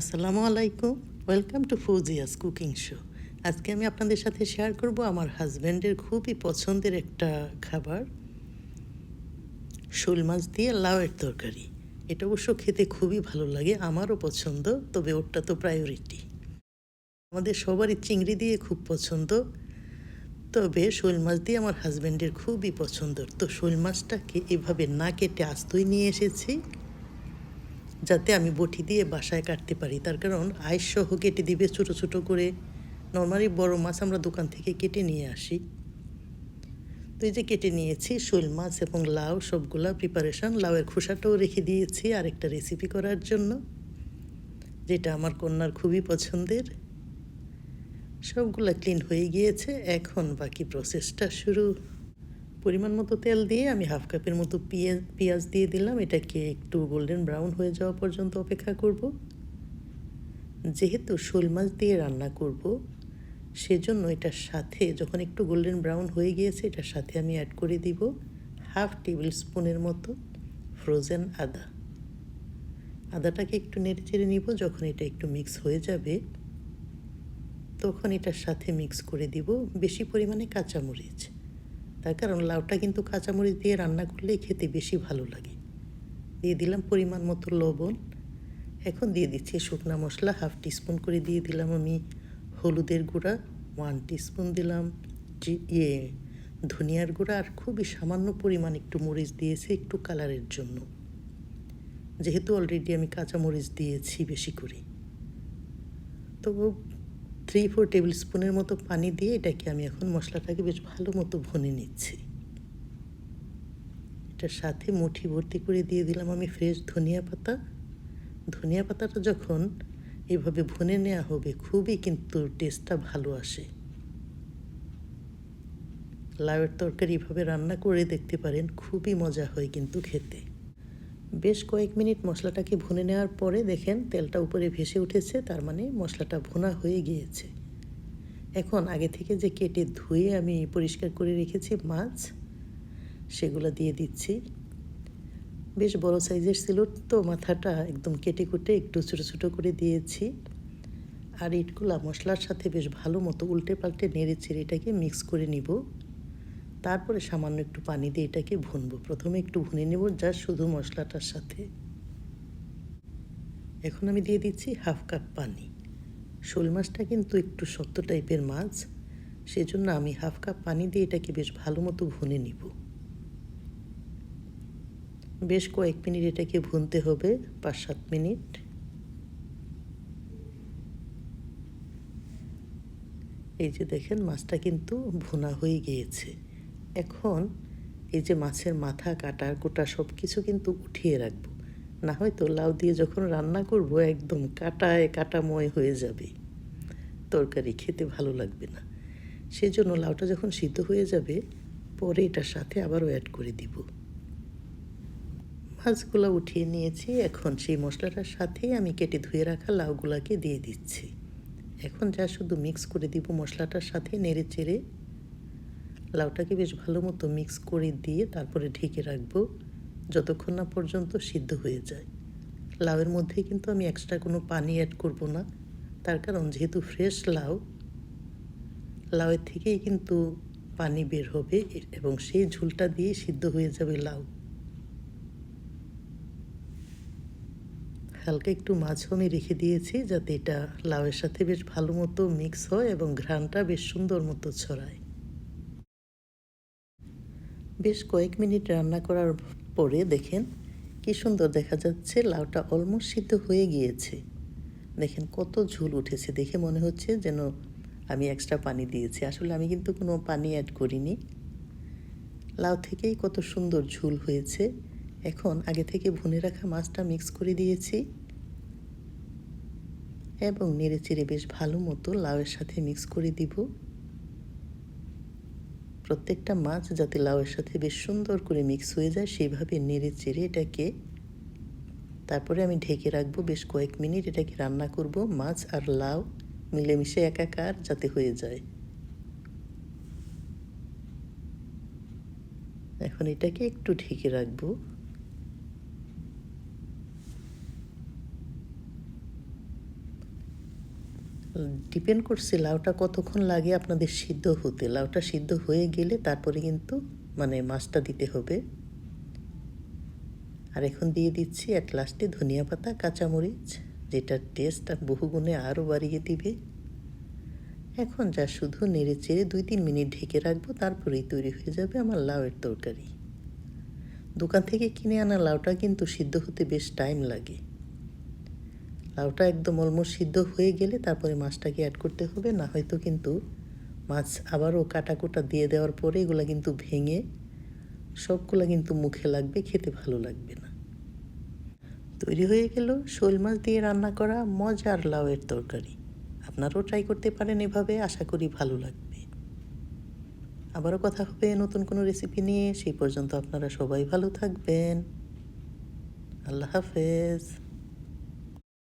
আসসালামু আলাইকুম। Welcome to Fouzia's cooking show আজকে আমি আপনাদের সাথে শেয়ার করব আমার হাজব্যান্ডের খুবই পছন্দের একটা খাবার। শোল মাছ দিয়ে লাউয়ের তরকারি। এটা অবশ্য খেতে খুবই ভালো লাগে, আমারও পছন্দ, তবে ওরটা তো প্রায়োরিটি আমাদের সবারই চিংড়ি দিয়ে খুব পছন্দ, তবে শোল মাছ দিয়ে আমার হাজব্যান্ডের খুবই পছন্দ তো শোল মাছটাকে এভাবে না কেটে আস্তই নিয়ে এসেছি। যাতে আমি বটি দিয়ে বাসায় কাটতে পারি। তার কারণ আইস সহ কেটে দিবে ছোটো ছোটো করে। নর্মালি বড় মাছ আমরা দোকান থেকে কেটে নিয়ে আসি। তো এই যে কেটে নিয়েছি, শোল মাছ এবং লাউ, সবগুলা প্রিপারেশন লাউয়ের খোসাটাও রেখে দিয়েছি আরেকটা রেসিপি করার জন্য, যেটা আমার কন্যার খুবই পছন্দের। সবগুলা ক্লিন হয়ে গিয়েছে, এখন বাকি প্রসেসটা শুরু। পরিমাণ মতো তেল দিয়ে আমি হাফ কাপের মতো পেঁয়াজ পেঁয়াজ দিয়ে দিলাম। এটাকে একটু গোল্ডেন ব্রাউন হয়ে যাওয়া পর্যন্ত অপেক্ষা করব। যেহেতু শোল মাছ দিয়ে রান্না করব, সেজন্য এটার সাথে যখন একটু গোল্ডেন ব্রাউন হয়ে গিয়েছে, এটার সাথে আমি অ্যাড করে দিব হাফ টেবিল স্পুনের মতো ফ্রোজেন আদা। আদাটাকে একটু নেড়ে চেড়ে নিব, যখন এটা একটু মিক্স হয়ে যাবে, তখন এটার সাথে মিক্স করে দিব বেশি পরিমাণে কাঁচামরিচ। তার কারণ লাউটা কিন্তু কাঁচামরিচ দিয়ে রান্না করলে খেতে বেশি ভালো লাগে। দিয়ে দিলাম পরিমাণ মতো লবণ। এখন দিয়ে দিচ্ছি শুকনা মশলা, হাফ টিস্পুন করে দিয়ে দিলাম আমি হলুদের গুঁড়া, ওয়ান টিস্পুন দিলাম ইয়ে ধনিয়ার গুঁড়া আর খুবই সামান্য পরিমাণ একটু মরিচ দিয়েছি একটু কালারের জন্য। যেহেতু অলরেডি আমি কাঁচামরিচ দিয়েছি বেশি করে। তো থ্রি ফোর টেবিল স্পুনের মতো পানি দিয়ে এটাকে আমি এখন মশলাটাকে বেশ ভালো মতো ভুনে নিচ্ছি। এটার সাথে মুঠি ভর্তি করে দিয়ে দিলাম আমি ফ্রেশ ধনিয়া পাতা। ধনিয়া পাতাটা যখন এভাবে ভুনে নেওয়া হবে, খুবই কিন্তু টেস্টটা ভালো আসে। লাউয়ের তরকারি এভাবে রান্না করে দেখতে পারেন, খুবই মজা হয় কিন্তু খেতে। বেশ কয়েক মিনিট মশলাটাকে ভুনে নেওয়ার পরে দেখেন তেলটা উপরে ভেসে উঠেছে, তার মানে মশলাটা ভুনা হয়ে গিয়েছে। এখন আগে থেকে যে কেটে ধুয়ে আমি পরিষ্কার করে রেখেছি মাছ, সেগুলো দিয়ে দিচ্ছি। বেশ বড় সাইজের ছিল তো মাথাটা একদম কেটে কুটে একটু ছোটো ছোটো করে দিয়েছি। আর ইটগুলা মশলার সাথে বেশ ভালো মতো উল্টে পাল্টে নেড়ে চেড়ে এটাকে মিক্স করে নিব। তারপরে সামান্য একটু পানি দিয়ে এটাকে ভুনবো। প্রথমে একটু ভুনে নেব যা শুধু মশলাটার সাথে। এখন আমি দিয়ে দিচ্ছি হাফ কাপ পানি। শোল মাছটা কিন্তু একটু শক্ত টাইপের মাছ, সেজন্য আমি হাফ কাপ পানি দিয়ে এটাকে বেশ ভালো মতো ভুনে নিব। বেশ কয়েক মিনিট এটাকে ভুনতে হবে পাঁচ সাত মিনিট। এই যে দেখেন মাছটা কিন্তু ভুনা হয়ে গিয়েছে। এখন এই যে মাছের মাথা, কাটা, গোটা সব কিছু কিন্তু উঠিয়ে রাখব। না হয়তো লাউ দিয়ে যখন রান্না করব, একদম কাটায় কাটাময় হয়ে যাবে। তরকারি খেতে ভালো লাগবে না। সেই জন্য লাউটা যখন সিদ্ধ হয়ে যাবে, পরে এটার সাথে আবারও অ্যাড করে দিব। মাছগুলো উঠিয়ে নিয়েছি, এখন সেই মশলাটার সাথেই আমি কেটে ধুয়ে রাখা লাউগুলাকে দিয়ে দিচ্ছি। এখন যা শুধু মিক্স করে দিব মশলাটার সাথে নেড়ে চেড়ে লাউটাকে বেশ ভালো মতো মিক্স করে দিয়ে তারপরে ঢেকে রাখব যতক্ষণ না পর্যন্ত সিদ্ধ হয়ে যায়। লাউয়ের মধ্যে কিন্তু আমি এক্সট্রা কোনো পানি অ্যাড করব না। তার কারণ যেহেতু ফ্রেশ লাউ, লাউয়ের থেকেই কিন্তু পানি বের হবে এবং সেই ঝুলটা দিয়ে সিদ্ধ হয়ে যাবে লাউ। হালকা একটু মাছও আমি রেখে দিয়েছি যাতে এটা লাউয়ের সাথে বেশ ভালো মতো মিক্স হয় এবং ঘ্রাণটা বেশ সুন্দর মতো ছড়ায়। বেশ কয়েক মিনিট রান্না করার পরে দেখেন কি সুন্দর দেখা যাচ্ছে, লাউটা অলমোস্ট সিদ্ধ হয়ে গিয়েছে। দেখেন কত ঝুল উঠেছে, দেখে মনে হচ্ছে যেন আমি এক্সট্রা পানি দিয়েছি। আসলে আমি কিন্তু কোনো পানি অ্যাড করিনি। লাউ থেকেই কত সুন্দর ঝুল হয়েছে। এখন আগে থেকে ভুনে রাখা মাছটা মিক্স করে দিয়েছি। এবং নেড়ে চেড়ে বেশ ভালো মতো লাউয়ের সাথে মিক্স করে দিব। প্রত্যেকটা মাছ যাতে লাউয়ের সাথে বেশ সুন্দর করে মিক্স হয়ে যায় সেইভাবে নেড়ে চেড়ে এটাকে তারপরে আমি ঢেকে রাখব বেশ কয়েক মিনিট। এটাকে রান্না করব, মাছ আর লাউ মিলেমিশে একাকার যাতে হয়ে যায়। এখন এটাকে একটু ঢেকে রাখব। ডিপেন্ড করছে লাউটা কতক্ষণ লাগে আপনাদের সিদ্ধ হতে। লাউটা সিদ্ধ হয়ে গেলে তারপরে কিন্তু মানে মাছটা দিতে হবে। আর এখন দিয়ে দিচ্ছি এক লাস্টে ধনিয়া পাতা, কাঁচামরিচ, যেটার টেস্ট আর বহুগুণে আরও বাড়িয়ে দিবে। এখন যা শুধু নেড়ে চেড়ে দুই তিন মিনিট ঢেকে রাখব, তারপরেই তৈরি হয়ে যাবে আমার লাউয়ের তরকারি। দোকান থেকে কিনে আনা লাউটা কিন্তু সিদ্ধ হতে বেশ টাইম লাগে। লাউটা একদম অলমোস্ট সিদ্ধ হয়ে গেলে তারপরে মাছটাকে অ্যাড করতে হবে। না হয়তো কিন্তু মাছ আবারও কাটা কোটা দিয়ে দেওয়ার পরে এগুলো কিন্তু ভেঙে সবগুলো কিন্তু মুখে লাগবে, খেতে ভালো লাগবে না। তৈরি হয়ে গেল শোল মাছ দিয়ে রান্না করা মজার লাউয়ের তরকারি। আপনারাও ট্রাই করতে পারেন এভাবে, আশা করি ভালো লাগবে। আবারও কথা হবে নতুন কোনো রেসিপি নিয়ে। সেই পর্যন্ত আপনারা সবাই ভালো থাকবেন। আল্লাহ হাফেজ।